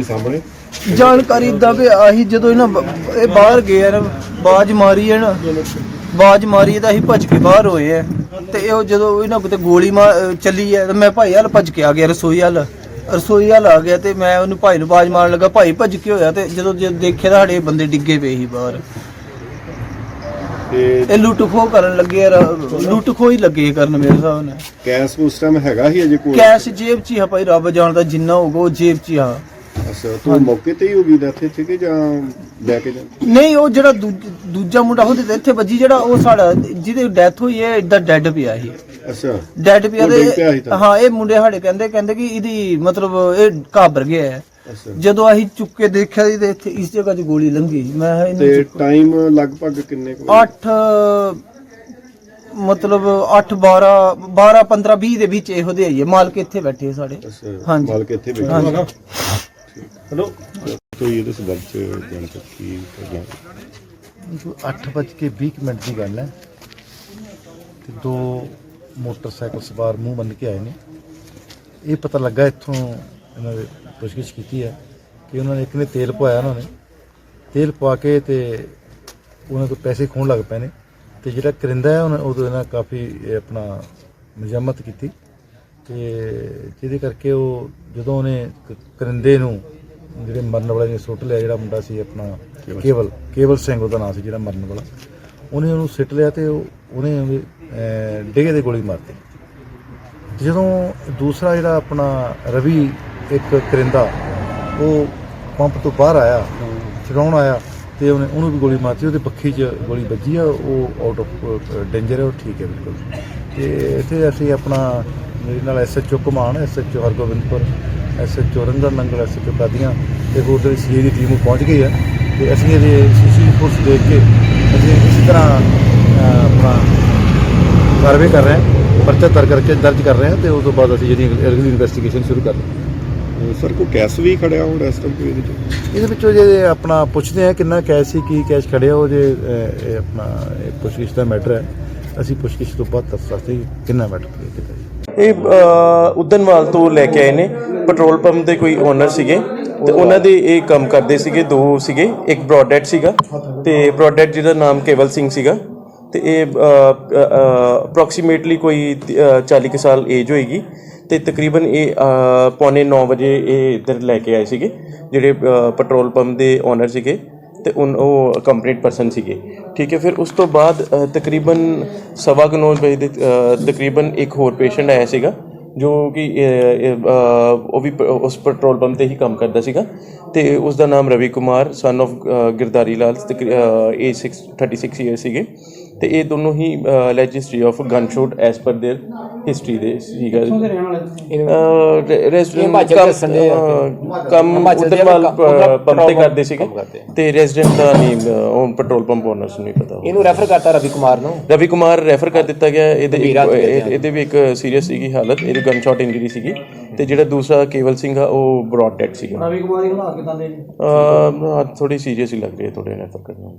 ਸਾਹਮਣੇ। ਜਾਣਕਾਰੀ ਦਾ ਵੀ ਆਹੀ ਜਦੋਂ ਇਹਨਾਂ ਬ- ਇਹ ਬਾਹਰ ਗਏ ਆ ਨਾ ਬਾਜ ਮਾਰੀ ਹੈ ਨਾ ਬਾਜ ਮਾਰੀ ਤਾਂ ਅਸੀਂ ਭੱਜ ਕੇ ਬਾਹਰ ਹੋਏ ਆ। ਤੇ ਇਹ ਜਦੋਂ ਇਹਨਾਂ ਕਿਤੇ ਗੋਲੀ ਮਾਰ ਅਹ ਚੱਲੀ ਹੈ ਤੇ ਮੈਂ ਭਾਈ ਹਾਲ ਭੱਜ ਕੇ ਆ ਗਿਆ ਰਸੋਈ ਹਾਲ ਰਸੋਈ ਹਾਲ ਆ ਗਿਆ ਤੇ ਮੈਂ ਉਹਨੂੰ ਭਾਈ ਨੂੰ ਬਾਜ ਮਾਰਨ ਲੱਗਾ ਭਾਈ ਭੱਜ ਕੇ ਹੋਇਆ ਤੇ ਜਦੋਂ ਜੇ ਦੇਖਿਆ ਤਾਂ ਸਾਡੇ ਬੰਦੇ ਡਿੱਗੇ ਪਏ ਸੀ ਬਾਹਰ। ਤੇ ਇਹ ਲੁੱਟ ਖੋਹ ਕਰਨ ਲੱਗੇ ਆ ਰ- ਲੁੱਟ ਖੋਹ ਹੀ ਲੱਗੇ ਕਰਨ ਮੇਰੇ ਹਿਸਾਬ ਨਾਲ। ਕੈਸ਼ ਉਸ ਟਾਈਮ ਹੈਗਾ ਹੀ ਅਜੇ ਕੋਲ ਕੈਸ਼ ਜੇਬ 'ਚ ਹੀ ਆ ਭਾਈ ਰੱਬ ਜਾਣਦਾ ਜਿੰਨਾ ਹੋਊਗਾ ਉਹ ਜੇਬ 'ਚ ਹੀ ਆ। ਅੱਛਾ ਤੂੰ ਮੌਕੇ ਤੇ ਹੀ ਹੋ ਗਈ ਡੈਥ ਇੱਥੇ ਕਿ ਜਾਂ ਲੈ ਕੇ ਜਾ ਨਹੀਂ ਉਹ ਜਿਹੜਾ ਦੂਜ- ਦੂਜਾ ਮੁੰਡਾ ਉਹਦੇ ਤੇ ਇੱਥੇ ਵੱਜੀ ਜਿਹੜਾ ਉਹ ਸਾਡਾ ਜਿਹਦੀ ਡੈਥ ਹੋਈ ਹੈ ਇਦਾਂ ਡੈੱਡ ਪਿਆ ਸੀ। ਅੱਛਾ ਡੈੱਡ ਪਿਆ ਉਹ ਡਿੱਗ ਪਿਆ ਸੀ ਤੇ? ਤਾਂ। ਹਾਂ ਇਹ ਮੁੰਡੇ ਸਾਡੇ ਕਹਿੰਦੇ ਕਹਿੰਦੇ ਕਿ ਇਹਦੀ ਮਤਲਬ ਇਹ ਘਾਬਰ ਗਿਆ ਹੈ। ਅੱਛਾ। ਜਦੋਂ ਅਸੀਂ ਚੁੱਕ ਕੇ ਦੇਖਿਆ ਸੀ ਤੇ ਇੱਥੇ ਇਸ ਜਗ੍ਹਾ 'ਚ ਗੋਲੀ ਲੰਗੀ ਮੈਂ ਕਿਹਾ ਤੇ ਇਹਨੂੰ ਟਾਈਮ ਲਗਭਗ ਕਿੰਨੇ ਕੁ 8 ਮਤਲਬ 8 12 12 15 20 ਦੇ ਵਿੱਚ ਇਹੋ ਦੇ ਆਈਏ ਮਾਲਕ ਇੱਥੇ ਬੈਠੇ ਸਾਡੇ। ਅੱਛਾ ਹਾਂਜੀ। ਮਾਲਕ ਇੱਥੇ ਬੈਠਾ। ਹਾਂਜੀ। ਹੈਲੋ। ਕੋਈ ਇਹਦੇ ਸੰਬੰਧ ਚ ਜਾਣਕਾਰੀ ਕੀ ਹੋਣਾ? ਅੱਠ ਵੱਜ ਕੇ 20 ਮਿੰਟ ਦੀ ਗੱਲ ਹੈ। ਤੇ ਦੋ ਮੋਟਰਸਾਈਕਲ ਸਵਾਰ ਮੂੰਹ ਬੰਨ ਕੇ ਆਏ ਨੇ। ਇਹ ਪਤਾ ਲੱਗਾ ਇੱਥੋਂ ਇਹਨਾਂ ਦੇ ਪੁੱਛਗਿੱਛ ਕੀਤੀ ਹੈ ਕਿ ਉਹਨਾਂ ਨੇ ਇੱਕ ਨੇ ਤੇਲ ਪਵਾਇਆ ਉਹਨਾਂ। ਨੇ ਤੇਲ ਪਵਾ ਕੇ ਤੇ ਉਹਨਾਂ ਤੋਂ ਪੈਸੇ ਖੋਣ ਲੱਗ ਪਏ ਨੇ। ਤੇ ਜਿਹੜਾ ਕਰਿੰਦਾ ਹੈ, ਉਹਨਾਂ ਉਦੋਂ ਇਹਨਾਂ ਕਾਫੀ ਆਪਣਾ ਮਜ਼ਮਤ ਕੀਤੀ। ਤੇ ਜਿਹਦੇ ਕਰਕੇ ਉਹ ਜਦੋਂ ਉਹਨੇ ਕ- ਕਰਿੰਦੇ ਨੂੰ ਜਿਹੜੇ ਮਰਨ ਵਾਲੇ ਨੇ ਸੁੱਟ ਲਿਆ ਜਿਹੜਾ ਮੁੰਡਾ ਸੀ ਆਪਣਾ ਕੇਵਲ ਕੇਵਲ ਸਿੰਘ ਉਹਦਾ ਨਾਮ ਸੀ ਜਿਹੜਾ ਮਰਨ ਵਾਲਾ ਉਹਨੇ ਉਹਨੂੰ ਸਿੱਟ ਲਿਆ ਤੇ ਉਹ ਉਹਨੇ ਉਹਦੇ ਅਹ, ਡਿੱਗੇ ਦੇ ਗੋਲੀ ਮਾਰਤੀ ਜਦੋਂ ਦੂਸਰਾ ਜਿਹੜਾ ਆਪਣਾ ਰਵੀ ਇੱਕ ਕਰਿੰਦਾ ਉਹ ਪੰਪ ਤੋਂ ਬਾਹਰ ਆਇਆ ਛਡਾਉਣ ਆਇਆ ਤੇ ਉਹਨੇ ਉਹਨੂੰ ਵੀ ਗੋਲੀ ਮਾਰਤੀ ਉਹਦੇ ਪੱਖੀ 'ਚ ਗੋਲੀ ਵੱਜੀ ਆ ਉਹ ਆਊਟ ਆਫ ਡੇਂਜਰ ਹੈ ਉਹ ਠੀਕ ਹੈ ਬਿਲਕੁਲ। ਤੇ ਇੱਥੇ ਅਸੀਂ ਆਪਣਾ ਮੇਰੇ ਨਾਲ SHO Kaman SHO Hargobindpur SHO Rangar Nangal SHO Qadian ਤੇ ਹੋਰ ਜਿਹੜੀ ਸੀਏ ਦੀ ਟੀਮ ਪਹੁੰਚ ਗਈ ਹੈ। ਤੇ ਅਸੀਂ ਇਹਦੇ ਸੀਸੀ ਫੋਰਸ ਦੇਖ ਕੇ ਅਸੀਂ ਇਸੇ ਤਰ੍ਹਾਂ ਆਪਣਾ ਕਾਰਵਾਈ ਕਰ ਰਹੇ ਹਾਂ। ਪਰਚਾ ਦਰਜ ਕਰਕੇ ਦਰਜ ਕਰ ਰਹੇ ਹਾਂ ਤੇ ਉਸ ਤੋਂ ਬਾਅਦ ਅਸੀਂ ਜਿਹੜੀ ਅਗਲੀ ਇਨਵੈਸਟੀਗੇਸ਼ਨ ਸ਼ੁਰੂ ਕਰ ਹਾਂ। ਸਰ ਕੋਈ ਕੈਸ਼ ਵੀ ਖੜਿਆ ਹੁਣ ਇਸ ਟਾਈਮ ਕੋਈ ਇਹਦੇ ਚ ਇਹਦੇ ਵਿੱਚੋਂ ਜੇ ਆਪਣਾ ਪੁੱਛਦੇ ਆ ਕਿੰਨਾ ਕੈਸ਼ ਸੀ ਕੀ ਕੈਸ਼ ਖੜਿਆ ਉਹ ਜੇ ਇਹ ਆਪਣਾ ਇਹ ਪੁੱਛਗਿੱਛ ਦਾ ਮੈਟਰ ਹੈ। ਅਸੀਂ ਪੁੱਛਗਿੱਛ ਤੋਂ ਬਾਅਦ ਦੱਸ ਸਕਦੇ ਹਾਂ ਕਿ ਕਿੰਨਾ ਮੈਟਰ ਜੀ ਇਹ ਉਦਨਵਾਲ ਤੋਂ ਲੈ ਕੇ ਆਏ ਨੇ। ਪੈਟਰੋਲ ਪੰਪ ਦੇ ਕੋਈ ਓਨਰ ਸੀਗੇ ਤੇ ਉਹਨਾਂ ਦੇ ਇਹ ਕੰਮ ਕਰਦੇ ਸੀਗੇ ਦੋ ਸੀਗੇ ਇੱਕ ਬ੍ਰੌਡਹੈਡ ਸੀਗਾ ਤੇ ਬ੍ਰੌਡਹੈਡ ਜਿਹਦਾ ਨਾਮ ਕੇਵਲ ਸਿੰਘ ਸੀਗਾ ਤੇ ਇਹ ਅਪਰੋਕਸੀਮੇਟਲੀ ਕੋਈ ਅ, 40 ਕੁ ਸਾਲ ਏਜ ਹੋਏਗੀ ਤੇ ਤਕਰੀਬਨ ਇਹ ਪੌਣੇ 9 ਵਜੇ ਇਹ ਇੱਧਰ ਲੈ ਕੇ ਆਏ ਸੀਗੇ ਜਿਹੜੇ ਪੈਟਰੋਲ ਪੰਪ ਦੇ ਓਨਰ ਸੀਗੇ। ਤੇ ਉਨ ਉਹ ਕੰਪਲੀਟ ਪਰਸਨ ਸੀਗੇ। ਠੀਕ ਹੈ, ਫਿਰ ਉਸ ਤੋਂ ਬਾਅਦ ਤਕਰੀਬਨ ਸਵਾ ਕੁ ਨੌ ਵਜੇ ਦੇ ਤਕਰੀਬਨ ਇੱਕ ਹੋਰ ਪੇਸ਼ੈਂਟ ਆਇਆ ਸੀਗਾ, ਜੋ ਕਿ ਉਹ ਵੀ ਉਸ ਪੈਟਰੋਲ ਪੰਪ ਤੇ ਹੀ ਕੰਮ ਕਰਦਾ ਸੀਗਾ। ਤੇ ਉਸ ਦਾ ਨਾਮ Ravi Kumar son of Girdhari Lal age 6 36 year ਸੀਗੇ। ਤੇ ਇਹ ਦੋਨੋਂ ਹੀ allege history of gun shoot as per their history ਦੇ ਸੀਗਾ ਰੈਜ਼ੀਡੈਂਟ ਕੰਮ ਉਦਰਵਾਲ ਪੰਪ ਤੇ ਕਰਦੇ ਸੀਗੇ ਤੇ ਰੈਜ਼ੀਡੈਂਟ ਦਾ ਨਹੀਂ ਅ, ਉਹ ਪੈਟਰੋਲ ਪੰਪ ਓਨਰਸ ਨੂੰ ਨਹੀਂ ਪਤਾ ਇਹਨੂੰ ਰੈਫਰ ਕਰਤਾ ਰਵੀ ਕੁਮਾਰ ਨੂੰ ਰਵੀ ਕੁਮਾਰ ਰੈਫਰ ਕਰ ਦਿੱਤਾ ਗਿਆ ਇਹਦੇ ਇੱਕ- ਇਹ- ਇਹਦੇ ਵੀ ਇੱਕ ਸੀਰੀਅਸ ਸੀਗੀ ਹਾਲਤ ਇਹਦੀ ਗਨ ਸ਼ਾਟ ਇੰਜਰੀ ਸੀਗੀ ਤੇ ਜਿਹੜਾ ਦੂਸਰਾ ਕੇਵਲ ਸਿੰਘ ਆ ਉਹ ਬ੍ਰੌਡ ਡੈਡ ਸੀਗਾ ਰਵੀ ਕੁਮਾਰ ਦੀ ਹਾਲਤ ਕਿਦਾਂ ਦੇ ਥੋੜੀ ਸੀਰੀਅਸ ਹੀ ਲੱਗ ਰਹੀ ਹੈ ਥੋੜੇ ਰੈਫਰ ਕਰਨਾ